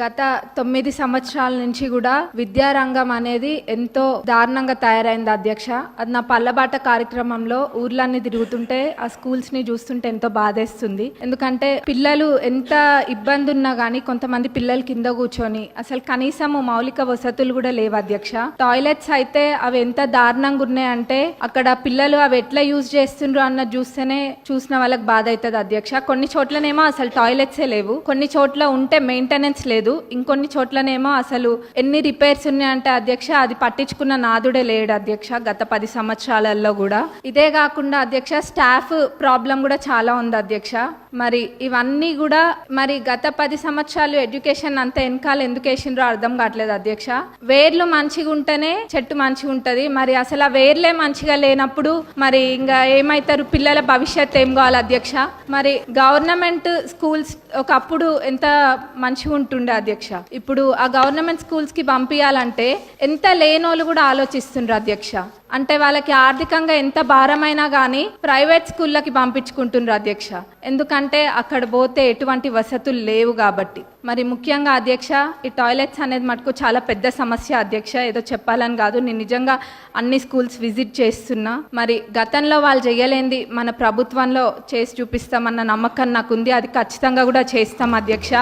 గత తొమ్మిది సంవత్సరాల నుంచి కూడా విద్యారంగం అనేది ఎంతో దారుణంగా తయారైంది అధ్యక్ష. అది నా పల్లబాట కార్యక్రమంలో ఊర్లన్నీ తిరుగుతుంటే ఆ స్కూల్స్ని చూస్తుంటే ఎంతో బాధేస్తుంది. ఎందుకంటే పిల్లలు ఎంత ఇబ్బంది ఉన్నా గానీ కొంతమంది పిల్లలు కింద కూర్చొని అసలు కనీసం మౌలిక వసతులు కూడా లేవు అధ్యక్ష. టాయిలెట్స్ అయితే అవి ఎంత దారుణంగా ఉన్నాయంటే అక్కడ పిల్లలు అవి ఎట్లా యూజ్ చేస్తుండ్రు అన్న చూస్తేనే చూసిన వాళ్ళకి బాధ అవుతుంది అధ్యక్ష. కొన్ని చోట్లనేమో అసలు టాయిలెట్సే లేవు. కొన్ని చోట్ల ఉంటే మెయింటెనెన్స్ లేదు. ఇంకొన్ని చోట్లనేమో అసలు ఎన్ని రిపేర్స్ ఉన్నాయంటే అధ్యక్ష అది పట్టించుకున్న నాదుడే లేడు అధ్యక్ష గత పది సంవత్సరాలలో కూడా. ఇదే కాకుండా అధ్యక్ష స్టాఫ్ ప్రాబ్లం కూడా చాలా ఉంది అధ్యక్ష. మరి ఇవన్నీ కూడా మరి గత పది సంవత్సరాలు ఎడ్యుకేషన్ అంత వెనకాల ఎందుకు వేసిండ్రో అర్థం కావట్లేదు అధ్యక్ష. వేర్లు మంచిగా ఉంటేనే చెట్టు మంచిగా ఉంటుంది. మరి అసలు ఆ వేర్లే మంచిగా లేనప్పుడు మరి ఇంకా ఏమైతారు? పిల్లల భవిష్యత్ ఏం కావాలి అధ్యక్ష? మరి గవర్నమెంట్ స్కూల్స్ ఒకప్పుడు ఎంత మంచిగా ఉంటుండే అధ్యక్ష? ఇప్పుడు ఆ గవర్నమెంట్ స్కూల్స్కి పంపించాలంటే ఎంత లేనోళ్ళు కూడా ఆలోచిస్తుండ్రు అధ్యక్ష? అంటే వాళ్ళకి ఆర్థికంగా ఎంత భారమైనా కానీ ప్రైవేట్ స్కూళ్ళకి పంపించుకుంటుండ్రు అధ్యక్ష. ఎందుకంటే అక్కడ పోతే ఎటువంటి వసతులు లేవు కాబట్టి. మరి ముఖ్యంగా అధ్యక్ష ఈ టాయిలెట్స్ అనేది మటుకు చాలా పెద్ద సమస్య అధ్యక్ష. ఏదో చెప్పాలని కాదు. నేను నిజంగా అన్ని స్కూల్స్ విజిట్ చేస్తున్నా. మరి గతంలో వాళ్ళు చేయలేంది మన ప్రభుత్వంలో చేసి చూపిస్తామన్న నమ్మకం నాకు ఉంది అది ఖచ్చితంగా కూడా చేస్తాం అధ్యక్ష.